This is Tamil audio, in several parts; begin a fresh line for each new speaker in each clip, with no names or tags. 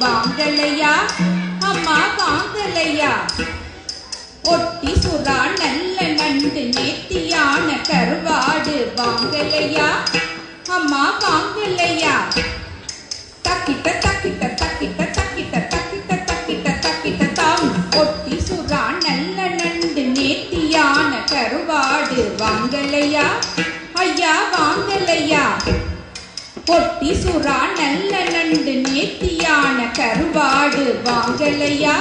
வாங்கலையா அம்மா வாங்கலையா ஒட்டி சுறா நல்ல நண்டு நேத்தியான கருவாடு வாங்கலையா? அம்மா வாங்கலையா தக்கிட்ட தக்கிட்ட தக்கிட்ட தக்கிட்ட தக்கிட்ட தக்கிட்ட தக்கிட்ட தாம் ஒட்டி பொட்டி சுறா நல்ல நண்டு நேர்த்தியான கருவாடு. வாங்கலையா?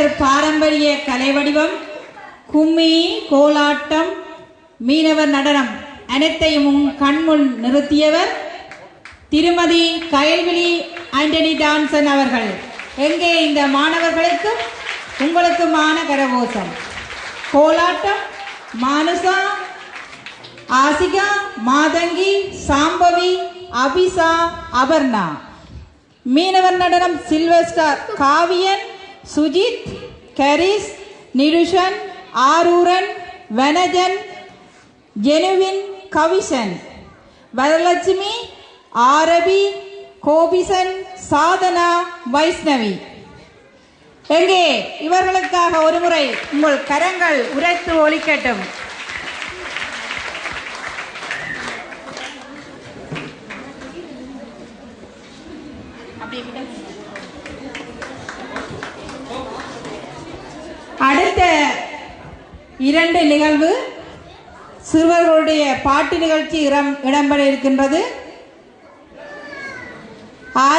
தமிழர் பாரம்பரிய கலை வடிவம் கும்மி கோலாட்டம் மீனவர் நடனம் அனைத்தையும் உன் கண்முன் நிறுத்தியவர் திருமதி கயல்விழி ஆண்டனி டான்சன் அவர்கள். எங்கே இந்த மாணவர்களுக்கும் உங்களுக்குமான கரகோசம் கோலாட்டம் மானுசா ஆசிகா மாதங்கி சாம்பவி அபிசா அபர்ணா. மீனவர் நடனம் சில்வர் ஸ்டார் காவியன் சுஜித் கரிஸ் நிருஷன் ஆரூரன் வனஜன் ஜெனுவின் கவிசன் வரலட்சுமி ஆரபி கோபிசன் சாதனா வைஷ்ணவி. எங்கே? இவர்களுக்காக ஒருமுறை உங்கள் கரங்கள் உரைத்து ஒலிக்கட்டும். அடுத்த இரண்டு நிகழ்வு சிறுவர்களுடைய பாட்டு நிகழ்ச்சி இடம் இடம்பெற இருக்கின்றது. ஆர